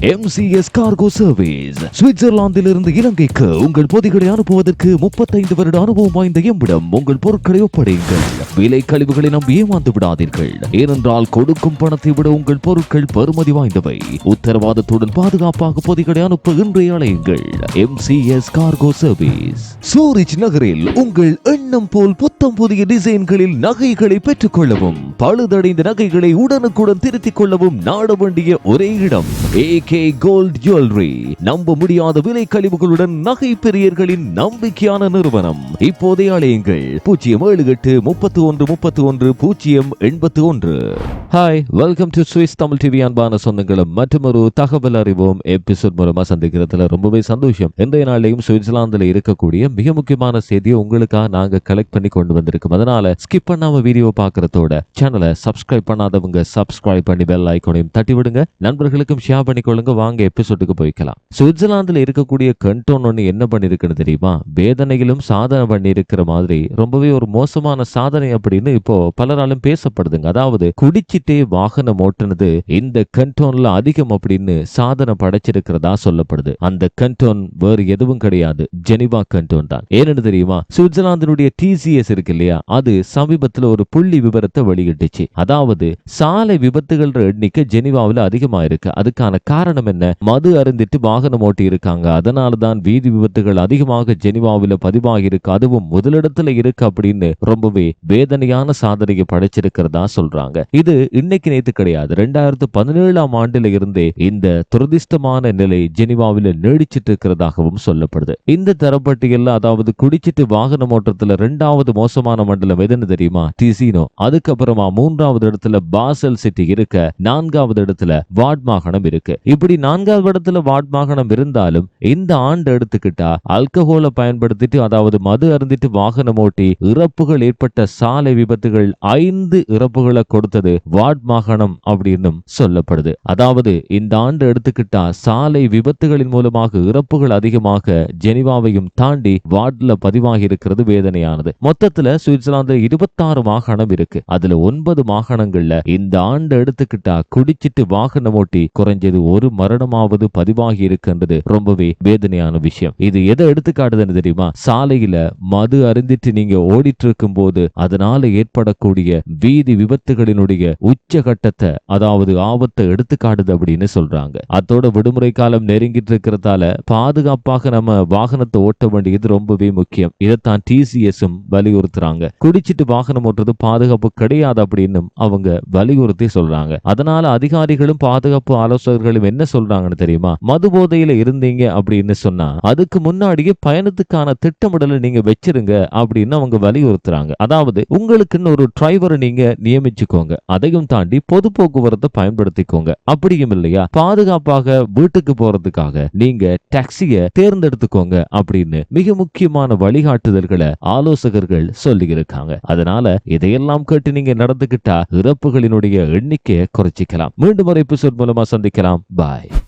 MCS cargo service சுவிட்சர்லாந்தில் இருந்து இலங்கைக்கு உங்கள் பொதிகளை அனுப்புவதற்கு முப்பத்தைந்து வருட அனுபவம் வாய்ந்த எம்மிடம் உங்கள் பொருட்களை ஒப்படையுங்கள். விலை கழிவுகளை நம்பி ஏமாந்து விடாதீர்கள். ஏனென்றால் கொடுக்கும் பணத்தை விட உங்கள் பொருட்கள் பெறுமதி வாய்ந்தவை. உத்தரவாதத்துடன் பாதுகாப்பாக பொதிகளை அனுப்ப இன்றைய அலையுங்கள். எம்சிஎஸ் கார்கோ சர்வீஸ் சூரிச் நகரில் உங்கள் எண்ணம் போல் புத்தம் புதிய டிசைன்களில் நகைகளை பெற்றுக் கொள்ளவும் பழுதடைந்த நகைகளை உடனுக்குடன் திருத்திக் கொள்ளவும் நாட வேண்டிய ஒரே இடம். கே கோல்ட் ஜுவல்லரி நம்ப முடியாத விலை கழிவுகளுடன் நகை பெரியர்களின் நம்பிக்கையான நிறுவனம். இப்போதே அழையுங்கள் பூஜ்ஜியம் ஏழு எட்டு முப்பத்தி ஒன்று முப்பத்தி ஒன்று பூஜ்ஜியம் எண்பத்தி ஒன்று hi welcome to Swiss Tamil TV அன்பான சொந்தங்களும் மற்றொரு தகவல் அறிவோம். எபிசோட் மூலமா சந்திக்கிறதுல ரொம்பவே சந்தோஷம். இன்றைய நாளையும் சுவிட்சர்லாந்துல இருக்கக்கூடிய மிக முக்கியமான செய்தியை உங்களுக்காக நாங்க கலெக்ட் பண்ணி கொண்டு வந்திருக்கோம். அதனால ஸ்கிப் பண்ணாம வீடியோ பாக்குறதோட சேனலை சப்ஸ்கிரைப் பண்ணாதவங்க சப்ஸ்கிரைப் பண்ணி பெல் ஐக்கோனையும் தட்டி விடுங்க நண்பர்களுக்கும் ஷேர் பண்ணிக்கொள்ளுங்க வாங்க எபிசோடுக்கு போய்க்கலாம். சுவிட்சர்லாந்துல இருக்கக்கூடிய கண்டோன் ஒண்ணு என்ன பண்ணிருக்குன்னு தெரியுமா? வேதனையிலும் சாதனை பண்ணி இருக்கிற மாதிரி ரொம்பவே ஒரு மோசமான சாதனை அப்படின்னு இப்போ பலராலும் பேசப்படுதுங்க. அதாவது குடிச்சிட்டே வாகனம் ஓட்டுனது இந்த கண்டோன்ல அதிகம் அப்படின்னு சாதனை படைச்சிருக்கிறதா சொல்லப்படுது. அந்த கண்டோன் வேறு எதுவும் கிடையாது. ஜெனிவா கண்டோன் தான். ஏன்னு தெரியுமா? சுவிட்சர்லாந்தினுடைய டிசிஎஸ் இருக்கு இல்லையா? அது சமீபத்துல ஒரு புள்ளி விவரத்தை வெளியிட்டுச்சு. அதாவது சாலை விபத்துகள் எண்ணிக்கை ஜெனிவாவில் அதிகமா இருக்கு அதுக்கான காரணம் காரணம் என்ன? மது அருந்திட்டு வாகனம் ஓட்டி இருக்காங்க அதனாலதான் வீதி விபத்துகள் அதிகமாக ஜெனிவாவில் பதிவாகிருக்கு அதுவும் முதலிடத்துல இருக்கு அப்படின்னு ரொம்பவே வேதனையான சாதனையை படைச்சிருக்கிறதா சொல்றாங்க. இது இன்னைக்கு நேத்து கிடையாது. ரெண்டாயிரத்து பதினேழாம் ஆண்டுல இருந்தே இந்த துரதிஷ்டமான நிலை ஜெனிவாவில் நீடிச்சிட்டு இருக்கிறதாகவும் சொல்லப்படுது. இந்த தரப்பட்டியல்ல அதாவது குடிச்சிட்டு வாகனம் ஓட்டத்துல ரெண்டாவது மோசமான மண்டலம் எதுன்னு தெரியுமா? டிசினோ அதுக்கப்புறமா மூன்றாவது இடத்துல பாசல் சிட்டி இருக்க நான்காவது இடத்துல வாட் மாகாணம் இருக்கு. இப்படி நான்காவது இடத்துல வாட் மாகாணம் இருந்தாலும் இந்த ஆண்டு எடுத்துக்கிட்டா அல்கஹோலை பயன்படுத்திட்டு அதாவது மது அருந்திட்டு வாகனம் ஓட்டி இறப்புகள் ஏற்பட்ட சாலை விபத்துகள் ஐந்து இறப்புகளை கொடுத்தது வாட் மாகாணம் அப்படின்னும் சொல்லப்படுது. அதாவது இந்த ஆண்டு எடுத்துக்கிட்டா சாலை விபத்துகளின் மூலமாக இறப்புகள் அதிகமாக ஜெனிவாவையும் தாண்டி வார்ட்ல பதிவாகி இருக்கிறது வேதனையானது. மொத்தத்துல சுவிட்சர்லாந்து இருபத்தாறு வாகனம் இருக்கு. அதுல ஒன்பது வாகனங்கள்ல இந்த ஆண்டு எடுத்துக்கிட்டா குடிச்சிட்டு வாகனம் ஓட்டி குறைஞ்சது ஒரு மரணமாவது பதிவாகி இருக்கின்றது ரொம்பவே வேதனையான விஷயம். இது எதை எடுத்துக்காட்டுதுன்னு தெரியுமா? சாலையில மது அருந்திட்டு நீங்க ஓடிட்டு இருக்கும் போது அதனால ஏற்படக்கூடிய வீதி விபத்துகளினுடைய உச்சகட்டத்தை அதாவது ஆபத்தை எடுத்துக்காட்டுது அப்படின்னு சொல்றாங்க. அதோட விடுமுறை காலம் நெருங்கிட்டு இருக்கிறதால பாதுகாப்பாக நம்ம வாகனத்தை ஓட்ட வேண்டியது ரொம்பவே முக்கியம். இதைத்தான் டிசிஎஸும் வலியுறுத்துறாங்க. குடிச்சிட்டு வாகனம் ஓட்டுறது பாதுகாப்பு கிடையாது அப்படின்னு அவங்க வலியுறுத்தி சொல்றாங்க. அதனால அதிகாரிகளும் பாதுகாப்பு ஆலோசகர்களும் என்ன சொல்றாங்கன்னு தெரியுமா? மது போதையில இருந்தீங்க அப்படின்னு சொன்னா அதுக்கு முன்னாடியே பயணத்துக்கான திட்டமிடலை நீங்க வச்சிருங்க அப்படின்னு அவங்க வலியுறுத்துறாங்க. அதாவது உங்களுக்குன்னு ஒரு டிரைவரை நீங்க நியமிச்சுக்கோங்க. அதையும் தாண்டி பொது போக்குவரத்தை பயன்படுத்திக்கோங்க. அப்படியும் இல்லையா? பாதுகாப்பாக வீட்டுக்கு போறதுக்காக நீங்க டாக்ஸிய தேர்ந்தெடுத்துக்கோங்க அப்படின்னு மிக முக்கியமான வழிகாட்டுதல்களை ஆலோசகர்கள் சொல்லி இருக்காங்க அதனால இதையெல்லாம் கேட்டு நீங்க நடந்துகிட்டா இறப்புகளினுடைய எண்ணிக்கையை குறைச்சிக்கலாம். மீண்டும் ஒரு எபிசோட் மூலமா சந்திக்கலாம். பாய் Bye.